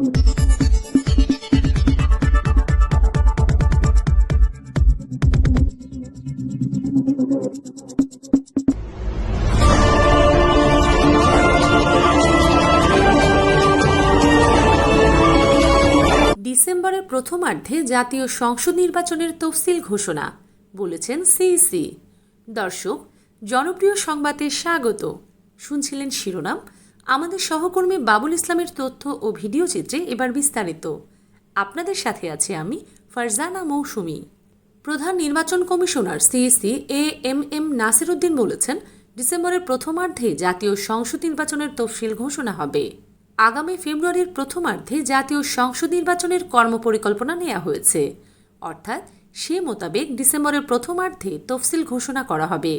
ডিসেম্বরের প্রথমার্ধে জাতীয় সংসদ নির্বাচনের তফসিল ঘোষণা, বলেছেন সিইসি। দর্শক, জনপ্রিয় সংবাদে স্বাগত। শুনছিলেন শিরোনাম আমাদের সহকর্মী বাবুল ইসলামের তথ্য ও ভিডিও চিত্রে এবার বিস্তারিত। আপনাদের সাথে আছে আমি ফারজানা মৌসুমি। প্রধান নির্বাচন commissioner CEC A M M Nasir Uddin বলেছেন, ডিসেম্বরের প্রথমার্ধে জাতীয় সংসদ নির্বাচনের তফসিল ঘোষণা হবে। আগামী ফেব্রুয়ারির প্রথমার্ধে জাতীয় সংসদ নির্বাচনের কর্মপরিকল্পনা নেওয়া হয়েছে। অর্থাৎ সে মোতাবেক ডিসেম্বরের প্রথমার্ধে তফসিল ঘোষণা করা হবে।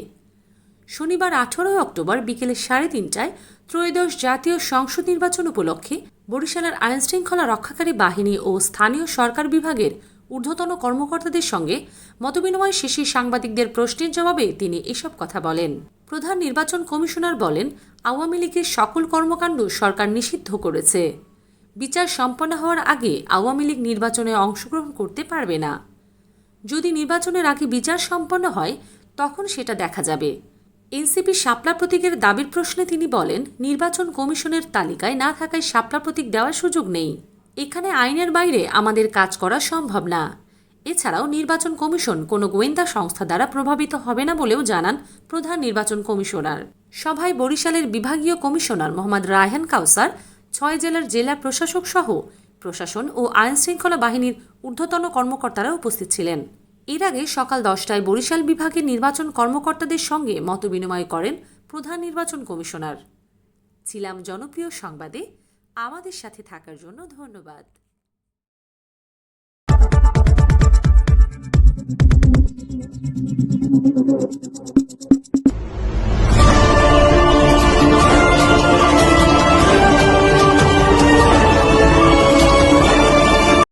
শনিবার আঠারোই অক্টোবর বিকেলে সাড়ে তিনটায় ত্রয়োদশ জাতীয় সংসদ নির্বাচন উপলক্ষে বরিশালের আইনশৃঙ্খলা রক্ষাকারী বাহিনী ও স্থানীয় সরকার বিভাগের ঊর্ধ্বতন কর্মকর্তাদের সঙ্গে মতবিনিময় শেষে সাংবাদিকদের প্রশ্নের জবাবে তিনি এসব কথা বলেন। প্রধান নির্বাচন কমিশনার বলেন, আওয়ামী লীগের সকল কর্মকাণ্ড সরকার নিষিদ্ধ করেছে। বিচার সম্পন্ন হওয়ার আগে আওয়ামী লীগ নির্বাচনে অংশগ্রহণ করতে পারবে না। যদি নির্বাচনের আগে বিচার সম্পন্ন হয়, তখন সেটা দেখা যাবে। এনসিপি শাপলা প্রতীকের দাবির প্রশ্নে তিনি বলেন, নির্বাচন কমিশনের তালিকায় না থাকায় শাপলা প্রতীক দেওয়ার সুযোগ নেই। এখানে আইনের বাইরে আমাদের কাজ করা সম্ভব না। এছাড়াও নির্বাচন কমিশন কোনো গোয়েন্দা সংস্থা দ্বারা প্রভাবিত হবে না বলেও জানান প্রধান নির্বাচন কমিশনার। সভায় বরিশালের বিভাগীয় কমিশনার মোহাম্মদ রায়হান কাউসার, ছয় জেলার জেলা প্রশাসক সহ প্রশাসন ও আইনশৃঙ্খলা বাহিনীর ঊর্ধ্বতন কর্মকর্তারা উপস্থিত ছিলেন। এর আগে সকাল দশটায় বরিশাল বিভাগের নির্বাচন কর্মকর্তাদের সঙ্গে মতবিনিময় করেন প্রধান নির্বাচন কমিশনার। ছিলাম জনপ্রিয় সংবাদে। আমাদের সাথে থাকার জন্য ধন্যবাদ।